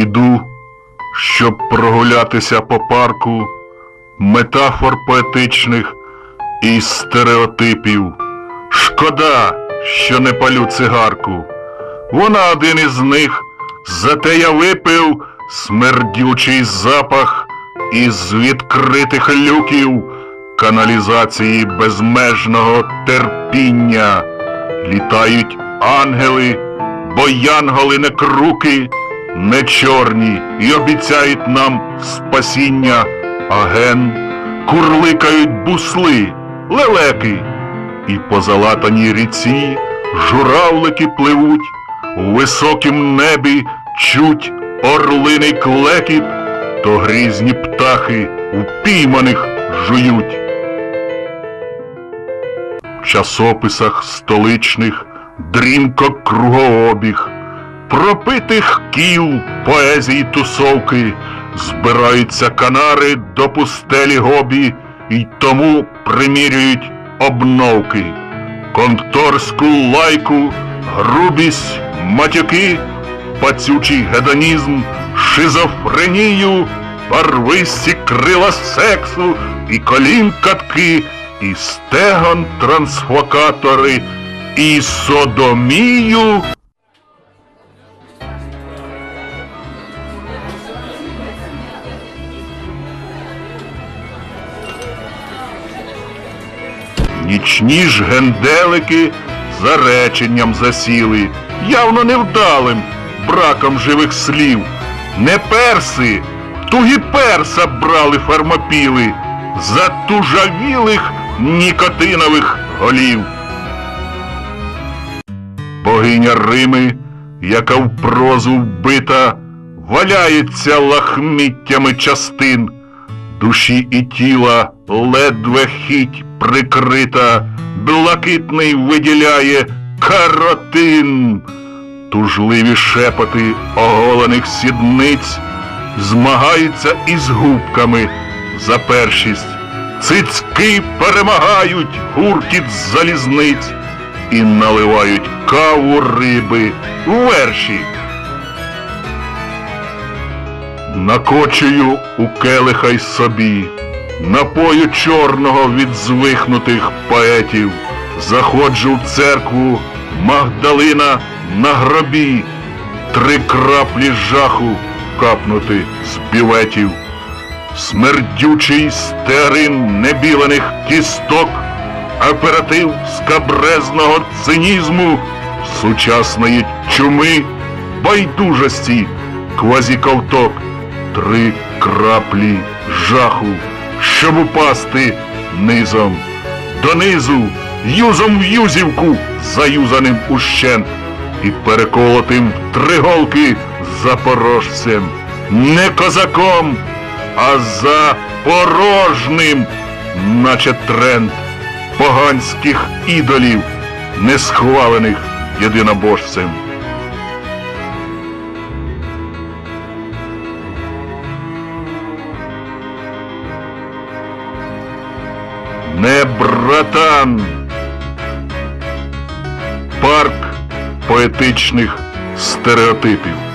Іду, щоб прогулятися по парку, метафор поетичних і стереотипів. Шкода, що не палю цигарку. Вона один із них, зате я випив смердючий запах із відкритих люків каналізації безмежного терпіння. Літають ангели, бо янголи не круки, не чорні і обіцяють нам спасіння, а ген курликають бусли, лелеки, і по залатаній ріці журавлики пливуть, у високім небі чуть орлиний клекіт, то грізні птахи упійманих жують. В часописах столичних дрімко кругообіг, пропитих кіл поезії тусовки, збираються канари до пустелі гобі і тому примірюють обновки, конторську лайку, грубість, матюки, пацючий гедонізм, шизофренію, барвисті крила сексу і колін катки, і стегон трансфокатори, і содомію. Нічні ж генделики за реченням засіли, явно невдалим браком живих слів. Не перси, тугі перса брали фармапіли за тужавілих нікотинових голів. Богиня Рими, яка в прозу вбита, валяється лахміттями частин, душі і тіла ледве хіть прикрита, блакитний виділяє каротин, тужливі шепоти оголених сідниць змагаються із губками за першість. Цицьки перемагають гуркіт залізниць і наливають каву риби у верші. Накочую у келиха собі, напою чорного від звихнутих поетів, заходжу в церкву Магдалина на гробі, три краплі жаху капнути з бюветів, смердючий стерин небілених кісток, оператив скабрезного цинізму, сучасної чуми, байдужості, квазіковток, три краплі жаху, щоб упасти низом, донизу, юзом в юзівку, заюзаним ущент і переколотим в три голки запорожцем, не козаком, а запорожним, наче тренд поганських ідолів, не схвалених єдинобожцем. Не братан. Парк поетичних стереотипів.